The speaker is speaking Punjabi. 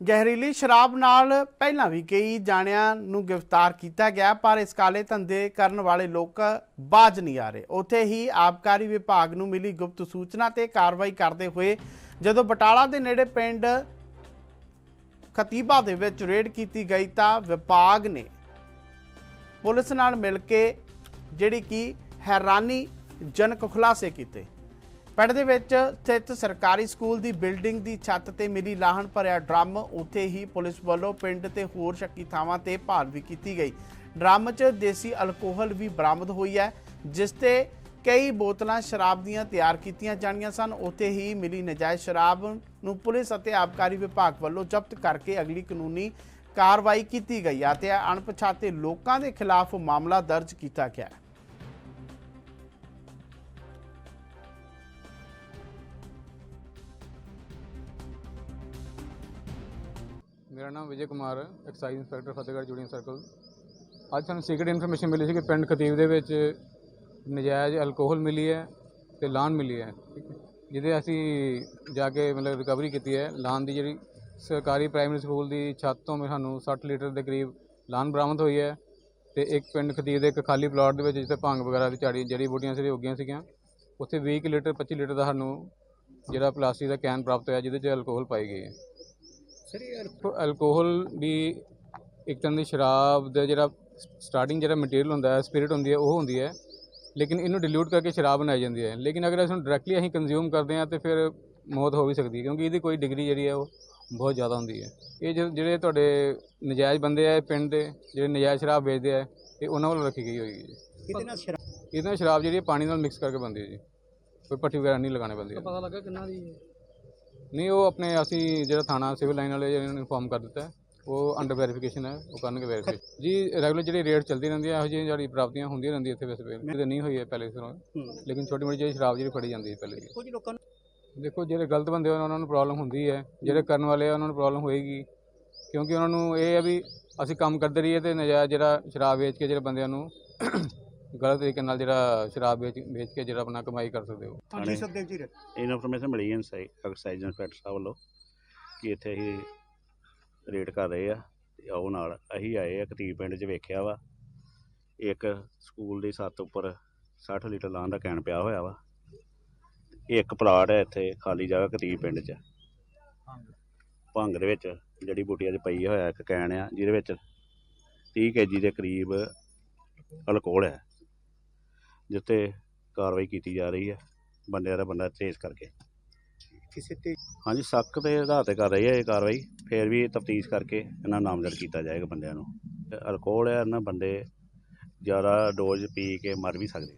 ਜ਼ਹਿਰੀਲੀ ਸ਼ਰਾਬ ਨਾਲ ਪਹਿਲਾਂ ਵੀ ਕਈ ਜਾਣਿਆਂ ਨੂੰ ਗ੍ਰਿਫਤਾਰ ਕੀਤਾ ਗਿਆ, ਪਰ ਇਸ ਕਾਲੇ ਧੰਦੇ ਕਰਨ ਵਾਲੇ ਲੋਕ ਬਾਜ ਨਹੀਂ ਆ ਰਹੇ। ਉੱਥੇ ਹੀ ਆਬਕਾਰੀ ਵਿਭਾਗ ਨੂੰ ਮਿਲੀ ਗੁਪਤ ਸੂਚਨਾ ਤੇ ਕਾਰਵਾਈ ਕਰਦੇ ਹੋਏ ਜਦੋਂ ਬਟਾਲਾ ਦੇ ਨੇੜੇ ਪਿੰਡ ਖਤੀਬਾ ਦੇ ਵਿੱਚ ਰੇਡ ਕੀਤੀ ਗਈ ਤਾਂ ਵਿਭਾਗ ਨੇ ਪੁਲਿਸ ਨਾਲ ਮਿਲ ਕੇ ਜਿਹੜੀ ਕਿ ਹੈਰਾਨੀ ਜਨਕ ਖੁਲਾਸੇ ਕੀਤੇ। ਪਿੰਡ ਦੇ ਵਿੱਚ ਸਥਿਤ ਸਰਕਾਰੀ ਸਕੂਲ ਦੀ ਬਿਲਡਿੰਗ ਦੀ ਛੱਤ ਤੇ ਮਿਲੀ ਲਾਹਣ ਭਰਿਆ ਡਰਮ, ਉੱਥੇ ਹੀ ਪੁਲਿਸ ਵੱਲੋਂ ਪਿੰਡ ਤੇ ਹੋਰ ਸ਼ੱਕੀ ਥਾਵਾਂ ਤੇ ਭਾਲ ਵੀ ਕੀਤੀ ਗਈ। ਡਰਮ 'ਚ ਦੇਸੀ ਅਲਕੋਹਲ ਵੀ ਬਰਾਮਦ ਹੋਈ ਹੈ, ਜਿਸ ਤੇ ਕਈ ਬੋਤਲਾਂ ਸ਼ਰਾਬ ਦੀਆਂ ਤਿਆਰ ਕੀਤੀਆਂ ਜਾਣੀਆਂ ਸਨ। ਉੱਥੇ ਹੀ ਮਿਲੀ ਨਜਾਇਜ਼ ਸ਼ਰਾਬ ਨੂੰ ਪੁਲਿਸ ਅਤੇ ਆਬਕਾਰੀ ਵਿਭਾਗ ਵੱਲੋਂ ਜ਼ਬਤ ਕਰਕੇ ਅਗਲੀ ਕਾਨੂੰਨੀ ਕਾਰਵਾਈ ਕੀਤੀ ਗਈ ਅਤੇ ਅਣਪਛਾਤੇ ਲੋਕਾਂ ਦੇ ਖਿਲਾਫ ਮਾਮਲਾ ਦਰਜ ਕੀਤਾ ਗਿਆ। ਹੈ ਮੇਰਾ ਨਾਮ Vijay Kumar excise inspector Fatehgarh Churian circle ਅੱਜ ਸਾਨੂੰ ਸੀਕ੍ਰੀਟ ਇਨਫੋਰਮੇਸ਼ਨ ਮਿਲੀ ਸੀ ਕਿ ਪਿੰਡ ਖਤੀਬ ਦੇ ਵਿੱਚ ਨਜਾਇਜ਼ ਅਲਕੋਹਲ ਮਿਲੀ ਹੈ ਤੇ ਲਾਨ ਮਿਲੀ ਹੈ ਜਿਹਦੇ ਅਸੀਂ ਜਾ ਕੇ ਮਤਲਬ ਰਿਕਵਰੀ ਕੀਤੀ ਹੈ। ਲਾਨ ਦੀ ਜਿਹੜੀ ਸਰਕਾਰੀ ਪ੍ਰਾਇਮਰੀ ਸਕੂਲ ਦੀ ਛੱਤ ਤੋਂ ਵੀ ਸਾਨੂੰ 60 ਲੀਟਰ ਦੇ ਕਰੀਬ ਲਾਨ ਬਰਾਮਦ ਹੋਈ ਹੈ ਤੇ ਇੱਕ ਪਿੰਡ ਖਤੀਬ ਦੇ ਇੱਕ ਖਾਲੀ ਪਲਾਟ ਦੇ ਵਿੱਚ ਜਿੱਥੇ ਭੰਗ ਵਗੈਰਾ ਦੀ ਝਾੜੀ, ਜੜੀ ਬੂਟੀਆਂ ਸੀ ਉੱਗੀਆਂ ਸੀਗੀਆਂ, ਉੱਥੇ 20 ਕੁ ਲੀਟਰ 25 ਲੀਟਰ ਦਾ ਸਾਨੂੰ ਜਿਹੜਾ ਪਲਾਸਟਿਕ ਦਾ ਕੈਨ ਪ੍ਰਾਪਤ ਹੋਇਆ, ਜਿਹਦੇ 'ਚ ਅਲਕੋਹਲ ਪਾਈ ਗਈ ਹੈ। ਦੇਖੋ ਅਲਕੋਹਲ ਵੀ ਇੱਕ ਤਰ੍ਹਾਂ ਦੀ ਸ਼ਰਾਬ ਦਾ ਜਿਹੜਾ ਸਟਾਰਟਿੰਗ ਜਿਹੜਾ ਮਟੀਰੀਅਲ ਹੁੰਦਾ ਹੈ ਸਪਿਰਿਟ ਹੁੰਦੀ ਹੈ ਉਹ ਹੁੰਦੀ ਹੈ। ਲੇਕਿਨ ਇਹਨੂੰ ਡਿਲੂਟ ਕਰਕੇ ਸ਼ਰਾਬ ਬਣਾਈ ਜਾਂਦੀ ਹੈ। ਲੇਕਿਨ ਅਗਰ ਇਸ ਨੂੰ ਡਾਇਰੈਕਟਲੀ ਅਸੀਂ ਕੰਜ਼ਿਊਮ ਕਰਦੇ ਹਾਂ ਤੇ ਫਿਰ ਮੌਤ ਹੋ ਵੀ ਸਕਦੀ ਹੈ ਕਿਉਂਕਿ ਇਹਦੀ ਕੋਈ ਡਿਗਰੀ ਜਿਹੜੀ ਹੈ ਉਹ ਬਹੁਤ ਜ਼ਿਆਦਾ ਹੁੰਦੀ ਹੈ। ਇਹ ਜਿਹੜੇ ਤੁਹਾਡੇ ਨਜਾਇਜ਼ ਬੰਦੇ ਆ ਇਹ ਪਿੰਡ ਦੇ ਜਿਹੜੇ ਨਜਾਇਜ਼ ਸ਼ਰਾਬ ਵੇਚਦੇ ਆ ਇਹ ਉਹਨਾਂ ਵੱਲੋਂ ਰੱਖੀ ਗਈ ਹੋਈ ਹੈ ਜੀ। ਕਿਤੇ ਨਾ ਸ਼ਰਾਬ ਇਹਦੇ ਨਾਲ ਸ਼ਰਾਬ ਜਿਹੜੀ ਪਾਣੀ ਨਾਲ ਮਿਕਸ ਕਰਕੇ ਬਣਦੀ ਹੈ ਜੀ। ਕੋਈ ਪੱਟੀ ਵਗੈਰਾ ਨਹੀਂ ਲਗਾਉਣੀ ਪੈਂਦੀ। ਹੈ ਪਤਾ ਲੱਗਾ ਕਿੰਨਾ ਦੀ ਨਹੀਂ ਉਹ ਆਪਣੇ ਅਸੀਂ ਜਿਹੜਾ ਥਾਣਾ ਸਿਵਲ ਲਾਈਨ ਵਾਲੇ ਜਿਹਨਾਂ ਨੂੰ ਇਨਫੋਰਮ ਕਰ ਦਿੱਤਾ ਹੈ, ਉਹ ਅੰਡਰ ਵੈਰੀਫਿਕੇਸ਼ਨ ਹੈ ਉਹ ਕਰਨਗੇ ਵੈਰੀਫਾਈ ਜੀ ਰੈਗੂਲਰ ਜਿਹੜੀ ਰੇਟ ਚੱਲਦੀ ਰਹਿੰਦੀ ਹੈ ਇਹੋ ਜਿਹੀ ਜਿਹੜੀ ਪ੍ਰਾਪਤੀਆਂ ਹੁੰਦੀਆਂ ਰਹਿੰਦੀਆਂ ਇੱਥੇ ਵੈਸੇ ਤੇ ਨਹੀਂ ਹੋਈ ਹੈ ਪਹਿਲੇ ਤੋਂ ਲੇਕਿਨ ਛੋਟੀ ਮੋਟੀ ਜਿਹੜੀ ਸ਼ਰਾਬ ਜਿਹੜੀ ਫੜੀ ਜਾਂਦੀ ਹੈ ਪਹਿਲੇ। ਦੀ। ਕੁਝ ਲੋਕਾਂ ਨੂੰ ਦੇਖੋ ਜਿਹੜੇ ਗਲਤ ਬੰਦੇ ਹੋਣ ਉਹਨਾਂ ਨੂੰ ਪ੍ਰੋਬਲਮ ਹੁੰਦੀ ਹੈ ਜਿਹੜੇ ਕਰਨ ਵਾਲੇ ਆ ਉਹਨਾਂ ਨੂੰ ਪ੍ਰੋਬਲਮ ਹੋਏਗੀ। ਕਿਉਂਕਿ ਉਹਨਾਂ ਨੂੰ ਇਹ ਹੈ ਵੀ ਅਸੀਂ ਕੰਮ ਕਰਦੇ ਰਹੀਏ ਤੇ ਨਜਾਇਜ਼ ਜਿਹੜਾ ਸ਼ਰਾਬ ਵੇਚ ਕੇ ਜਿਹੜੇ ਬੰਦਿਆਂ ਨੂੰ ਗਲਤ ਤਰੀਕੇ ਨਾਲ ਜਿਹੜਾ ਸ਼ਰਾਬ ਵੇਚ ਵੇਚ ਕੇ ਜਿਹੜਾ ਆਪਣਾ ਕਮਾਈ ਕਰ ਸਕਦੇ ਹੋ। ਹਾਂਜੀ ਸਬਦੇਵ ਜੀ ਇਨਫੋਰਮੇਸ਼ਨ ਮਿਲੀ ਹੈ ਐਕਸਾਈਜ਼ ਇੰਸਪੈਕਟਰ ਸਾਹਿਬ ਵੱਲੋਂ ਕਿ ਇੱਥੇ ਅਸੀਂ ਰੇਡ ਕਰ ਰਹੇ ਆ ਤੇ ਆਓ ਨਾਲ। ਅਸੀਂ ਆਏ ਆ ਕਤੀਰ ਪਿੰਡ 'ਚ ਵੇਖਿਆ ਵਾ। ਇੱਕ ਸਕੂਲ ਦੀ ਛੱਤ ਉੱਪਰ 60 ਲੀਟਰ ਲਾਂ ਦਾ ਕੈਨ ਪਿਆ ਹੋਇਆ ਵਾ। ਇੱਕ ਪਲਾਟ ਹੈ ਇੱਥੇ ਖਾਲੀ ਜਗ੍ਹਾ ਕਤੀਰ ਪਿੰਡ 'ਚ। ਭੰਗ। ਦੇ ਵਿੱਚ ਜੜੀ ਬੂਟੀਆਂ 'ਚ ਪਈ ਹੋਇਆ ਇੱਕ ਕੈਨ ਆ ਜਿਹਦੇ ਵਿੱਚ 30 ਕੇਜੀ ਦੇ ਕਰੀਬ ਅਲਕੋਹਲ ਹੈ। ਜਿੱਤੇ ਕਾਰਵਾਈ ਕੀਤੀ ਜਾ ਰਹੀ ਹੈ ਬੰਦਿਆਂ ਦਾ ਬੰਦਾ ਚੇਸ ਕਰਕੇ। ਕਿਸੇ ਤੇ ਹਾਂਜੀ ਸੱਕ ਦੇ ਆਧਾਰ ਤੇ ਕਰ ਰਹੀ ਹੈ ਇਹ ਕਾਰਵਾਈ। ਫਿਰ ਵੀ ਤਫਤੀਸ਼ ਕਰਕੇ ਇਹਨਾਂ ਨਾਮਜ਼ਦ ਕੀਤਾ ਜਾਏਗਾ ਬੰਦਿਆਂ ਨੂੰ। ਅਲਕੋਹਲ ਹੈ ਨਾ ਬੰਦੇ ਜ਼ਿਆਦਾ ਡੋਜ਼ ਪੀ ਕੇ ਮਰ ਵੀ ਸਕਦੇ।